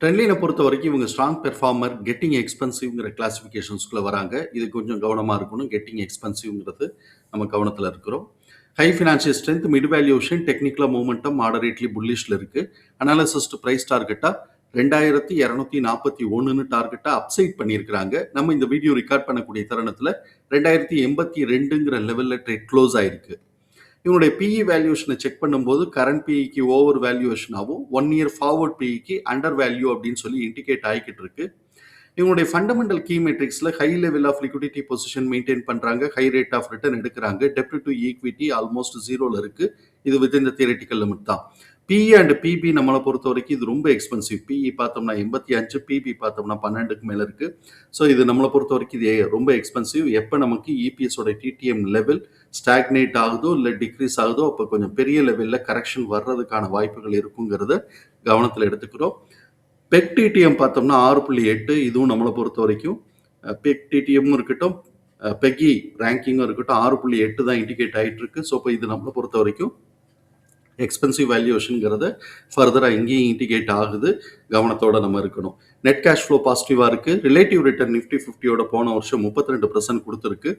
ட்ரெண்ட்லைனை பொறுத்த வரைக்கும் இவங்க ஸ்ட்ராங் பெர்ஃபார்மர் கெட்டிங் எக்ஸ்பென்சிவ்ங்கிற கிளாஸிஃபிகேஷன்ஸ்குள்ளே வராங்க. இது கொஞ்சம் கவனமாக இருக்கணும். கெட்டிங் எக்ஸ்பென்சிவ்ங்கிறது நம்ம கவனத்தில் இருக்கிறோம். High financial strength mid valuation டெக்னிக்கலாக மூமெண்டம் மாடரேட்லி புல்லிஷில் இருக்குது அனாலிசிஸ்ட் ப்ரைஸ் டார்கெட்டாக ரெண்டாயிரத்தி இரநூத்தி நாற்பத்தி ஒன்றுன்னு டார்கெட்டாக அப்சைட் பண்ணியிருக்கிறாங்க. நம்ம இந்த வீடியோ ரெக்கார்ட் பண்ணக்கூடிய தருணத்தில் ரெண்டாயிரத்தி எண்பத்தி ரெண்டுங்கிற லெவலில் ட்ரேட் க்ளோஸ் ஆயிருக்கு. இவனுடைய பிஇ வேல்யூஷனை செக் பண்ணும்போது கரண்ட் பிஇக்கு ஓவர் வேல்யூவேஷனாகவும் ஒன் இயர் ஃபார்வர்ட் பிஇக்கு அண்டர் வேல்யூ அப்படின்னு சொல்லி இண்டிகேட் ஆகிக்கிட்டு இருக்கு. இவனுடைய fundamental key மெட்ரிக்ஸில் high level of liquidity position maintain பண்ணுறாங்க ஹை ரேட் ஆஃப் ரிட்டர்ன் எடுக்கிறாங்க. டெப்ட் டு ஈக்விட்டி ஆல்மோஸ்ட் ஜீரோவில் இருக்குது இது வித் இந்த தியரட்டிக்கல் லிமிட் தான். பிஇ அண்ட் பிபி நம்மளை பொறுத்த வரைக்கும் இது ரொம்ப எக்ஸ்பென்சிவ் பிஇ பார்த்தோம்னா எண்பத்தி அஞ்சு பிபி பார்த்தோம்னா பன்னெண்டுக்கு மேலே இருக்குது ஸோ இது நம்மளை பொறுத்த வரைக்கும் இது ரொம்ப எக்ஸ்பென்சிவ் எப்போ நமக்கு இபிஎஸோட டிடிஎம் லெவல் ஸ்டாக்னேட் ஆகுதோ இல்லை டிக்ரீஸ் ஆகுதோ அப்போ கொஞ்சம் பெரிய லெவலில் கரெக்ஷன் வர்றதுக்கான வாய்ப்புகள் இருக்குங்கிறத கவனத்தில் எடுத்துக்கிறோம். பெக் டிடிஎம் பார்த்தோம்னா ஆறு புள்ளி எட்டு இதுவும் நம்மளை பொறுத்த வரைக்கும் பெக் டிடிஎம்மும் இருக்கட்டும் பெக்கி ரேங்கிங்கும் e இருக்கட்டும் ஆறு புள்ளி எட்டு தான் இண்டிகேட் ஆகிட்டு இருக்கு. ஸோ இப்போ இது நம்மளை பொறுத்த வரைக்கும் எக்ஸ்பென்சிவ் வேல்யூஷனுங்கிறத ஃபர்தராக இங்கேயும் இண்டிகேட் ஆகுது. கவனத்தோட நம்ம இருக்கணும். நெட் கேஷ் ஃப்ளோ பாசிட்டிவாக இருக்குது ரிலேட்டிவ் ரிட்டர்ன் நிஃப்டி ஃபிஃப்டியோட போன வருஷம் முப்பத்தி ரெண்டு பர்சன்ட் கொடுத்துருக்கு.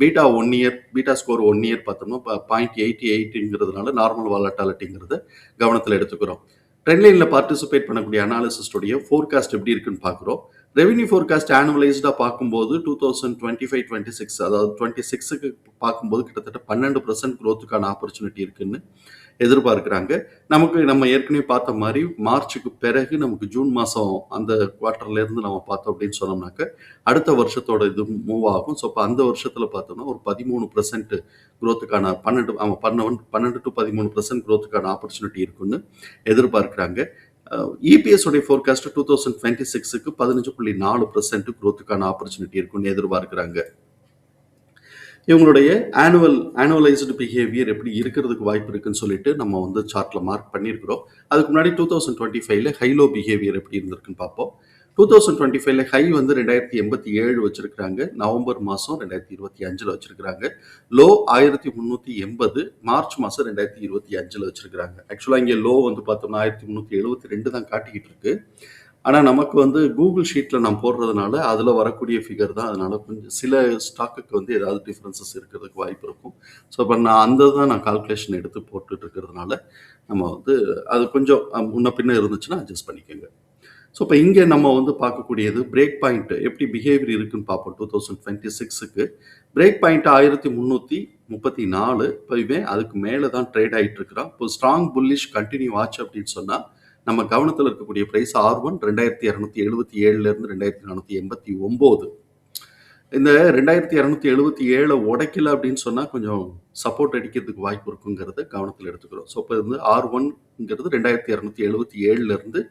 Beta one year beta score one year பார்த்தோம்னா பாயிண்ட் எயிட்டி எயிட்டுங்கிறதுனால நார்மல் வாலட்டாலிட்டிங்கிறத கவனத்தில் எடுத்துக்கிறோம். ட்ரெண்ட்லைனில் பார்ட்டிசிபேட் பண்ணக்கூடிய அனாலிசிஸ்டுடைய ஃபோர்காஸ்ட் எப்படி இருக்குன்னு பார்க்குறோம். ரெவன்யூ ஃபோர்காஸ்ட் ஆனுவலைஸ்டாக பார்க்கும்போது two thousand twenty five twenty six அதாவது டுவெண்ட்டி சிக்ஸுக்கு பார்க்கும்போது கிட்டத்தட்ட பன்னெண்டு பர்சன்ட் க்ரோத்துக்கான ஆப்பர்ச்சுனிட்டி இருக்குன்னு எதிர்பார்க்குறாங்க. நமக்கு நம்ம ஏற்கனவே பார்த்த மாதிரி மார்ச்சுக்கு பிறகு நமக்கு ஜூன் மாதம் அந்த குவார்ட்டர்லேருந்து நம்ம பார்த்தோம் அப்படின்னு சொன்னோம்னாக்க அடுத்த வருஷத்தோட இது மூவ் ஆகும். ஸோ இப்போ அந்த வருஷத்தில் பார்த்தோம்னா ஒரு பதிமூணு பர்சன்ட் குரோத்துக்கான பன்னெண்டு ஆமாம் பன்னெண்டு பன்னெண்டு டு பதிமூணு பர்சன்ட் குரோத்துக்கான ஆப்பர்ச்சுனிட்டி இருக்குன்னு எதிர்பார்க்குறாங்க. இபிஎஸ் உடைய ஃபோர்காஸ்ட் டூ தௌசண்ட் டுவெண்ட்டி சிக்ஸுக்கு பதினஞ்சு புள்ளி நாலு பர்சன்ட் குரோத்துக்கான ஆப்பர்ச்சுனிட்டி இருக்குன்னு எதிர்பார்க்குறாங்க. இவங்களுடைய ஆனுவல் ஆனுவலைஸ்டு பிஹேவியர் எப்படி இருக்கிறதுக்கு வாய்ப்பு இருக்குன்னு சொல்லிட்டு நம்ம வந்து சார்ட்ல மார்க் பண்ணியிருக்கிறோம். அதுக்கு முன்னாடி டூ தௌசண்ட் டுவெண்ட்டி ஃபைவ்ல ஹைலோ பிஹேவியர் எப்படி இருந்திருக்குன்னு பார்ப்போம். டூ தௌசண்ட் டுவெண்ட்டி ஃபைவ்ல ஹை வந்து ரெண்டாயிரத்தி எண்பத்தி ஏழு வச்சிருக்கிறாங்க. நவம்பர் மாதம் ரெண்டாயிரத்தி இருபத்தி அஞ்சில் வச்சிருக்கிறாங்க. லோ ஆயிரத்தி முந்நூற்றி எண்பது மார்ச் மாதம் ரெண்டாயிரத்தி இருபத்தி அஞ்சில் வச்சிருக்கிறாங்க. ஆக்சுவலாக இங்கே லோ வந்து பார்த்தோம்னா ஆயிரத்தி முந்நூற்றி எழுபத்தி ரெண்டு தான் காட்டிக்கிட்டு இருக்கு. ஆனால் நமக்கு வந்து கூகுள் ஷீட்டில் நான் போடுறதுனால அதில் வரக்கூடிய ஃபிகர் தான். அதனால் கொஞ்சம் சில ஸ்டாக்குக்கு வந்து ஏதாவது டிஃப்ரென்சஸ் இருக்கிறதுக்கு வாய்ப்பு இருக்கும். ஸோ இப்போ நான் அந்த தான் நான் கால்குலேஷன் எடுத்து போட்டுட்டு இருக்கிறதுனால நம்ம வந்து அது கொஞ்சம் முன்ன பின்ன இருந்துச்சுன்னா அட்ஜஸ்ட் பண்ணிக்கோங்க. ஸோ இப்போ இங்கே நம்ம வந்து பார்க்கக்கூடியது பிரேக் பாயிண்ட் எப்படி பிஹேவியர் இருக்குன்னு பார்ப்போம். டூ தௌசண்ட் டுவெண்ட்டி சிக்ஸுக்கு பிரேக் பாயிண்ட் ஆயிரத்தி முந்நூற்றி முப்பத்தி நாலு. இப்போ இவன் அதுக்கு மேலே தான் ட்ரேட் ஆகிட்டு இருக்கிறான். இப்போ ஸ்ட்ராங் புல்லிஷ் கண்டினியூ ஆச்சு அப்படின்னு சொன்னால் நம்ம கவனத்தில் இருக்கக்கூடிய ப்ரைஸ் ஆர் ஒன் ரெண்டாயிரத்தி இரநூத்தி எழுபத்தி ஏழுலேருந்து ரெண்டாயிரத்தி நானூற்றி எண்பத்தி ஒம்பது. இந்த ரெண்டாயிரத்தி இரநூத்தி எழுபத்தி ஏழை உடைக்கல அப்படின்னு சொன்னால் கொஞ்சம் சப்போர்ட் அடிக்கிறதுக்கு வாய்ப்பு இருக்குங்கிறத கவனத்தில் எடுத்துக்கிறோம். ஸோ இப்போ வந்து ஆர் ஒன்ங்கிறது ரெண்டாயிரத்தி இரநூத்தி எழுபத்தி ஏழுலேருந்து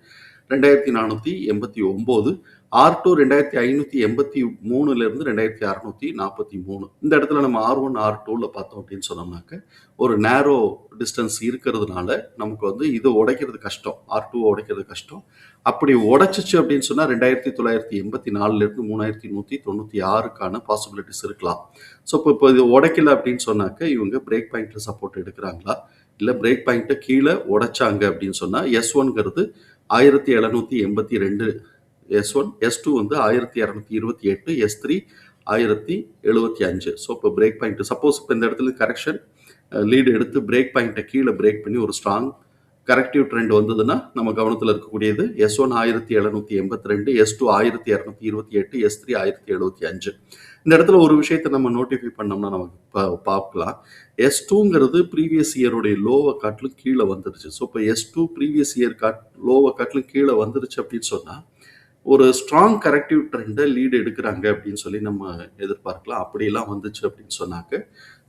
ரெண்டாயிரத்தி நானூற்றி எண்பத்தி ஒம்பது. ஆர் டூ ரெண்டாயிரத்தி ஐநூற்றி எண்பத்தி மூணுலேருந்து ரெண்டாயிரத்தி அறநூற்றி நாற்பத்தி மூணு. இந்த இடத்துல நம்ம ஆர் ஒன் ஆர் டூவில் பார்த்தோம் அப்படின்னு சொன்னோம்னாக்க ஒரு நேரோ டிஸ்டன்ஸ் இருக்கிறதுனால நமக்கு வந்து இது உடைக்கிறது கஷ்டம். ஆர் டூ உடைக்கிறது கஷ்டம். அப்படி உடைச்சிச்சு அப்படின்னு சொன்னால் ரெண்டாயிரத்தி தொள்ளாயிரத்தி எண்பத்தி நாலுலேருந்து மூணாயிரத்தி நூற்றி தொண்ணூற்றி ஆறுக்கான பாசிபிலிட்டிஸ் இருக்கலாம். ஸோ இப்போ இப்போ இது உடைக்கல அப்படின்னு சொன்னாக்க இவங்க பிரேக் பாயிண்ட்டில் சப்போர்ட் எடுக்கிறாங்களா? இல்லை பிரேக் பாயிண்ட்டை கீழே உடைச்சாங்க அப்படின்னு சொன்னால் எஸ் ஒன்கிறது ஆயிரத்தி எழுநூற்றி எண்பத்தி ரெண்டு எஸ் ஒன் எஸ் டூ வந்து ஆயிரத்தி இரநூத்தி இருபத்தி எட்டு எஸ் த்ரீ ஆயிரத்தி எழுபத்தி அஞ்சு. ஸோ இப்போ பிரேக் பாயிண்ட் சப்போஸ் இப்போ இந்த இடத்துல கரெக்ஷன் லீடு எடுத்து பிரேக் பாயிண்ட்டை கீழே பிரேக் பண்ணி ஒரு ஸ்ட்ராங் கரெக்டிவ் ட்ரெண்ட் வந்ததுன்னா நம்ம கவனத்தில் இருக்கக்கூடியது எஸ் ஒன் ஆயிரத்தி எழுநூத்தி எண்பத்தி ரெண்டு எஸ் டூ ஆயிரத்தி இரநூத்தி இருபத்தி எட்டு எஸ் த்ரீ ஆயிரத்தி எழுபத்தி அஞ்சு. இந்த இடத்துல ஒரு விஷயத்த நம்ம நோட்டிஃபை பண்ணோம்னா நமக்கு பா- பார்க்கலாம். எஸ் டூங்கிறது ப்ரீவியஸ் இயருடைய லோவை காட்டிலும் கீழே வந்துருச்சு. ஸோ இப்போ as to previous year got லோவை காட்டிலும் கீழே வந்துருச்சு அப்படின்னு சொன்னால் ஒரு ஸ்ட்ராங் கரெக்டிவ் ட்ரெண்டை லீடு எடுக்கிறாங்க அப்படின்னு சொல்லி நம்ம எதிர்பார்க்கலாம். அப்படியெல்லாம் வந்துச்சு அப்படின்னு சொன்னாக்க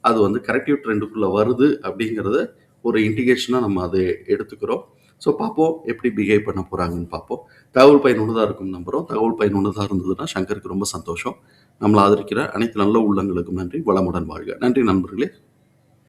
அது வந்து கரெக்டிவ் ட்ரெண்டுக்குள்ளே வருது அப்படிங்கிறத ஒரு இண்டிகேஷனாக நம்ம அதை எடுத்துக்கிறோம். ஸோ பார்ப்போம் எப்படி பிஹேவ் பண்ண போகிறாங்கன்னு பார்ப்போம். தகவல் பயனுள்ளதாக இருக்கும் நம்புகிறோம் தகவல் பயனுள்ளதாக இருந்ததுன்னா சங்கருக்கு ரொம்ப சந்தோஷம். நம்மளை ஆதரிக்கிற அனைத்து நல்ல உள்ளங்களுக்கும் நன்றி. வளமுடன் வாழ்க. நன்றி நண்பர்களே.